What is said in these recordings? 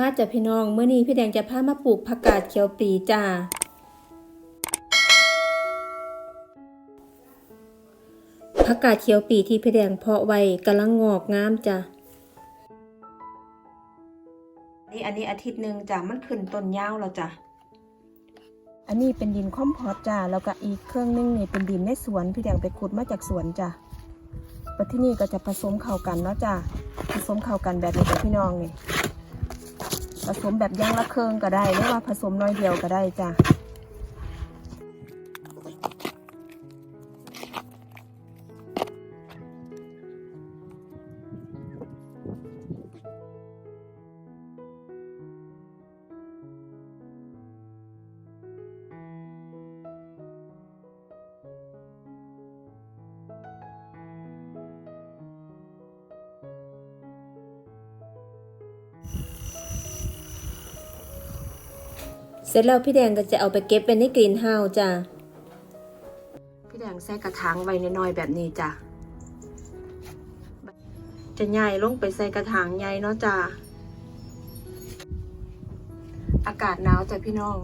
มาจากพี่น้องเมื่อนี้พี่แดงจะพามาปลูกผักกาดเขียวปลีจ้า ผักกาดเขียวปีที่พี่แดงเพาะไว้กำลังงอกงามจ้ะนี่อันนี้อาทิตย์หนึ่งจ้ะมันขึ้นต้นยาวแล้วจ้ะอันนี้เป็นดินคอมพอสจ้ะแล้วก็อีกเครื่องนึงนี่เป็นดินในสวนพี่แดงไปขุดมาจากสวนจ้ะปัที่นี่ก็จะผสมเข้ากันเนาะจ้ะผสมเข้ากันแบบนี้กับพี่น้องนี่ ผสมแบบย่างละเครื่องก็ได้หรือว่าผสมน้อยเดียวก็ได้จ้ะ ร็จแล้วพี่แดงก็จะเอาไปเก็บไว้ในกรีนเฮาส์จ้ะ พี่แดงใส่กระถางไว้น้อยๆแบบนี้จ้ะ จะใหญ่ลงไปใส่กระถางใหญ่เนาะจ้ะ อากาศหนาวจ้ะพี่น้อง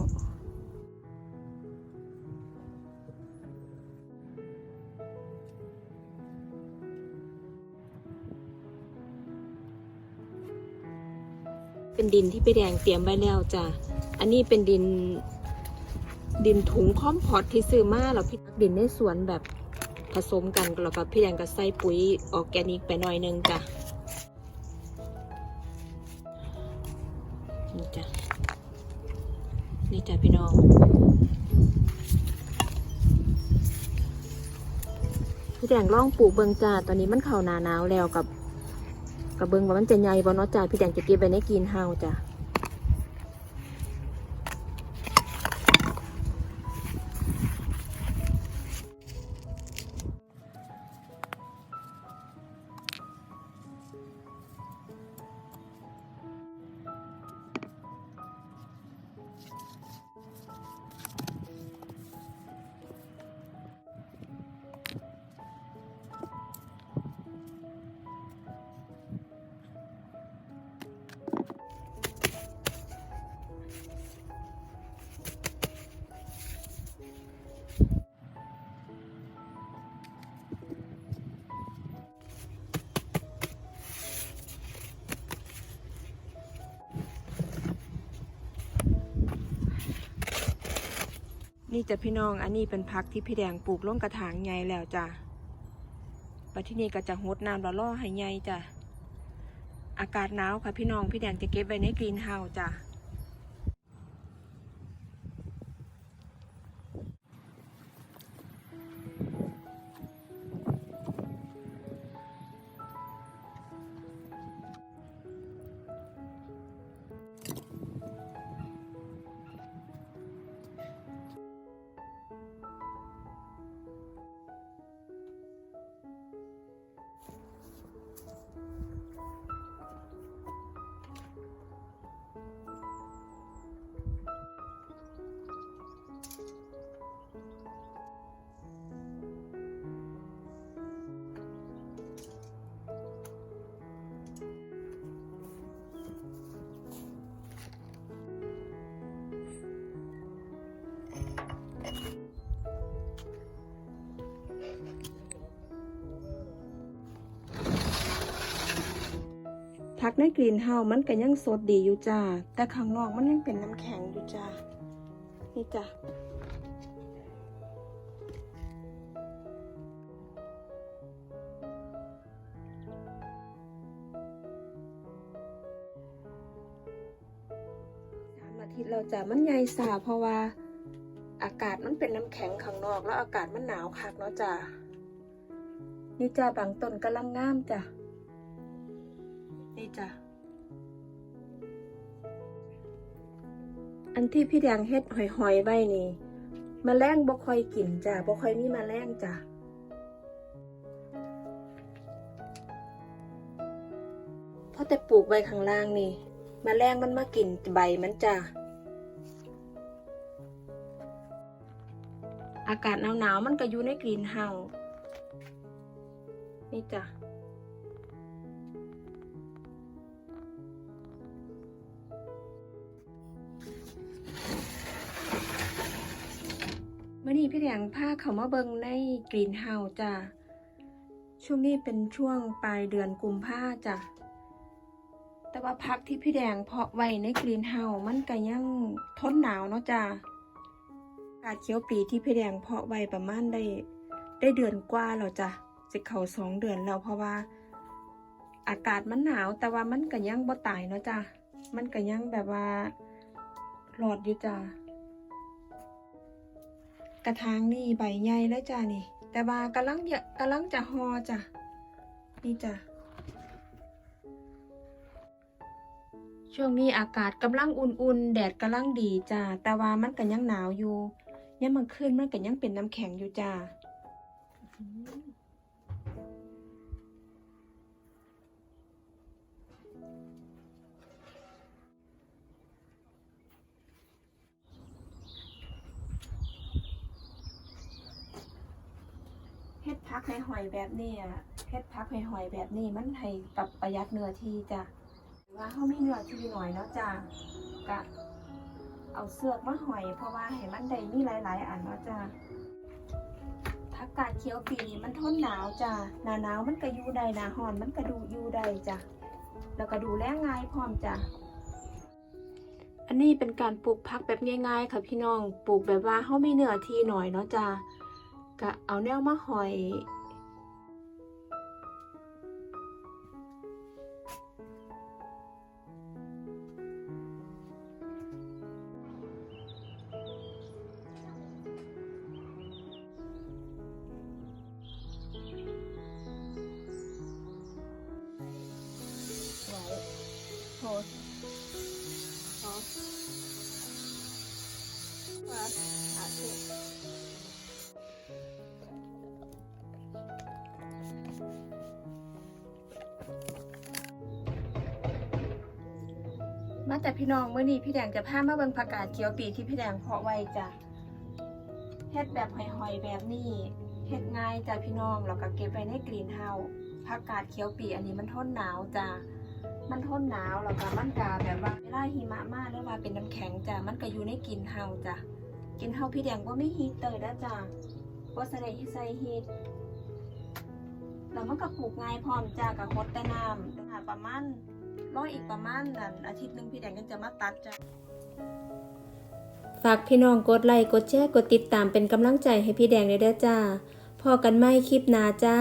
เป็นดินที่พี่แดงเตรียมไว้แล้วจ้ะ อันนี้เป็นดิน ดินถุงคอมพอตที่ซื้อมาแล้วพี่ดินในสวนแบบผสมกันแล้วก็พี่แดงก็ใส่ปุ๋ยออร์แกนิกไปหน่อยนึงจ้ะนี่จ้ะนี่จ้ะพี่น้องพี่แดงล่องปลูกเบิงจ้าตอนนี้มันเข้าหนาหนาวแล้วกับ กระเบิงว่ามันจะใหญ่บ่เนาะจ้าพี่แดงจะเก็บไว้ในกินเฮาจ้ะ นี่จะพี่น้องอันนี้เป็นพักที่พี่แดงปลูกล่งกระถางใหญ่แล้วจ้ะปัที่นี่ก็จะหดน้ำละล่อให้ใหญ่จ้ะ อากาศหนาวค่ะพี่น้องพี่แดงจะเก็บไว้ในกรีนเฮาส์จ้ะ พักในกรีนเฮามันก็ยังสดดีอยู่จ้า แต่ข้างนอกมันยังเป็นน้ำแข็งอยู่จ้า นี่จ้ะสามอาทิตย์เราจะมันใหญ่สาเพราะว่า อากาศมันเป็นน้ำแข็งข้างนอก แล้วอากาศมันหนาวคักเนาะจ้านี่จ้าบางต้นกำลังงามจ้ะ นี่จ้ะ อันที่พี่แดงเฮ็ดหอยๆไว้นี่มแมลงบ่ค่อยกินจ้ะบ่ค่อยมีมแมลงจ้ะเพราะแต่ปลูกไว้ข้างล่างนี่มแมลงมันมากินใบมันจ้ะอากาศหนาวๆมันก็อยู่ในกรีนเฮานี่จ้ะ นี้พี่แดงพาเขามาเบิงในกรีนเฮาจ้ะ ช่วงนี้เป็นช่วงปลายเดือนกุมภาจ้ะ แต่ว่าพักที่พี่แดงเพาะไว้ในกรีนเฮามันก็ยังทนหนาวเนาะจ้ะอากาศเขียวปีที่พี่แดงเพาะไว้ประมาณได้ได้เดือนกว่าแล้วจ้ะจะเข้าสองเดือนแล้วเพราะว่า อากาศมันหนาวแต่ว่ามันก็ยังบ่ตายเนาะจ้ะ มันก็ยังแบบว่าหลอดอยู่จ้ะ กระถางนี่ใบใหญ่แล้วจ้านี่ แต่ว่ากำลังจะกำลังจะหอจ้ะนี่จ้ะช่วงนี้อากาศกำลังอุ่นๆ แดดกำลังดีจ้ะแต่ว่ามันก็ยังหนาวอยู่ยังมันขึ้นมันก็ยังเป็นน้ำแข็งอยู่จ้ะ กให้หอยแบบนี้อะเฮ็ดพักให้หอยแบบนี้มันให้กับประหยัดเนื้อที่จ้ะว่าเขาไมีเนื้อที่หน่อยเนาะจ้ะกะเอาเสือกมาหอย เพราะว่าให้มันได้มีหลาย ๆ อันเนาะจ้ะผักกาดเขียวปีนี้มันทนหนาวจ้ะหนาหนาวมันก็อยู่ได้หนาร้อนมันก็ดูอยู่ได้จ้ะแล้วก็ดูแลง่ายพร้อมจ้ะอันนี้เป็นการปลูกผักแบบง่าย ๆ ค่ะพี่น้อง ปลูกแบบว่าเขามีเนื้อที่หน่อยเนาะจ้ะ ก็เอาแนวมาหอย ไว้โพสพอว่าอาทิตย์ มาแต่พี่น้องเมื่อนี้พี่แดงจะพามาเบิ่งผักกาดเขียวปีที่พี่แดงเพาะไว้จ้ะเฮ็ดแบบหอยๆแบบนี้เฮ็ดง่ายจ้ะพี่น้องแล้วก็เก็บไว้ในกรีนเฮาผักกาดเขียวปีอันนี้มันทนหนาวจ้ะมันทนหนาวแล้วก็มันกาแบบว่าเวลาหิมะมาหรือว่าเป็นน้ำแข็งจ้ะมันก็อยู่ในกรีนเฮาจ้ะกรีนเฮาพี่แดงว่าไม่ฮีเตอร์นะจ้ะว่าใส่ใส่ฮีทแล้วมันก็ปลูกง่ายพร้อมจ้ะกับฮดแต่น้ำประมาณ รออีกประมาณนั้นอาทิตย์หนึงพี่แดงก็จะมาตัดจ้ะฝากพี่น้องกดไลค์กดแชร์กดติดตามเป็นกำลังใจให้พี่แดงเลยเด้อจ้าพอกันไม่คลิปหนาจ้า